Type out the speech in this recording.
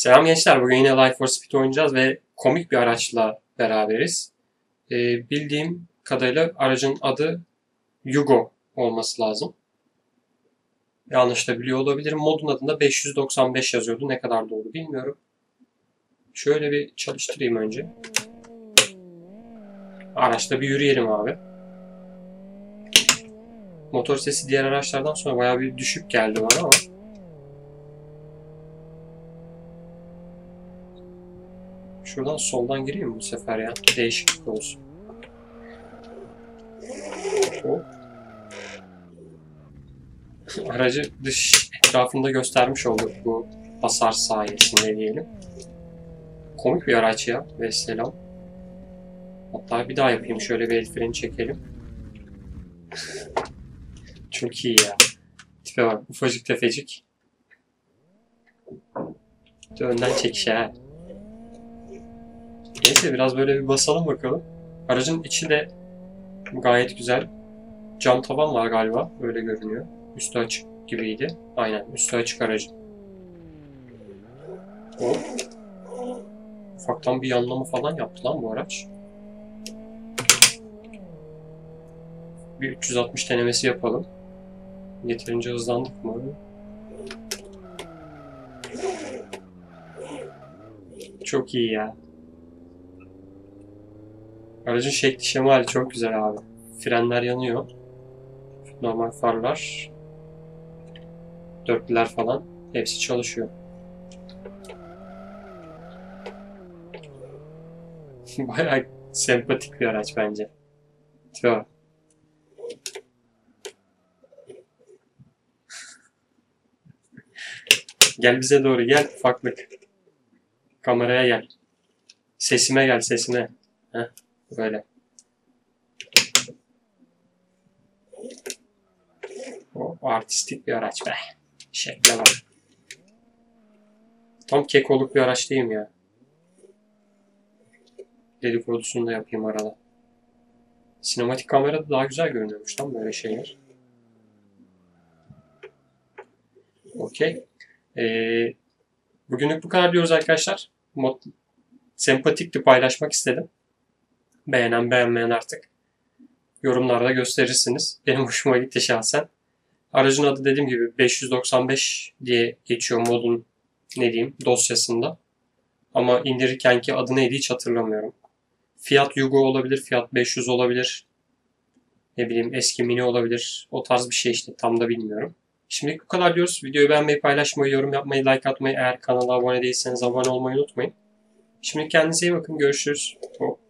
Selam gençler. Bugün yine Life for Speed oynayacağız ve komik bir araçla beraberiz. Ee, bildiğim kadarıyla aracın adı Yugo olması lazım. Yanlış da biliyor olabilirim. Modun adında 595 yazıyordu. Ne kadar doğru bilmiyorum. Şöyle bir çalıştırayım önce. Araçta bir yürüyelim abi. Motor sesi diğer araçlardan sonra bayağı bir düşük geldi bana ama Şuradan soldan gireyim bu sefer ya? Değişiklik olsun. Hop. Aracı dış etrafında göstermiş olduk bu hasar sayesinde diyelim. Komik bir araç ya. Ve selam. Hatta bir daha yapayım. Şöyle bir el freni çekelim. Çok iyi ya. Tipe bak. Ufacık tefecik. Önden çekiş ha. Neyse biraz böyle bir basalım bakalım. Aracın içi de gayet güzel. Cam tavan var galiba. Öyle görünüyor. Üstü açık gibiydi. Aynen üstü açık aracın. O. Ufaktan bir yanlama falan yaptı lan bu araç. Bir 360 denemesi yapalım. Yeterince hızlandık mı? Çok iyi ya. Aracın şekli şemali çok güzel abi. Frenler yanıyor. Normal farlar. Dörtlüler falan. Hepsi çalışıyor. Bayağı sempatik bir araç bence. Tipe Gel bize doğru gel ufaklık. Kameraya gel. Sesime gel sesime. Heh. Böyle. O artistik bir araç be. Şekle bak. Tam kekoluk bir araç değil mi ya? Dedikodusunu da yapayım arada. Sinematik kamerada daha güzel görünüyormuş lan böyle şeyler. Okey. Ee, bugünlük bu kadar diyoruz arkadaşlar. Mod sempatikti paylaşmak istedim. Beğenen beğenmeyen artık yorumlarda gösterirsiniz. Benim hoşuma gitti şahsen. Aracın adı dediğim gibi 595 diye geçiyor modun ne diyeyim dosyasında. Ama indirirkenki adı neydi hiç hatırlamıyorum. Fiat Yugo olabilir, Fiat 500 olabilir. Ne bileyim eski Mini olabilir. O tarz bir şey işte tam da bilmiyorum. Şimdilik bu kadar diyoruz. Videoyu beğenmeyi, paylaşmayı, yorum yapmayı, like atmayı, eğer kanala abone değilseniz abone olmayı unutmayın. Şimdi kendinize iyi bakın. Görüşürüz.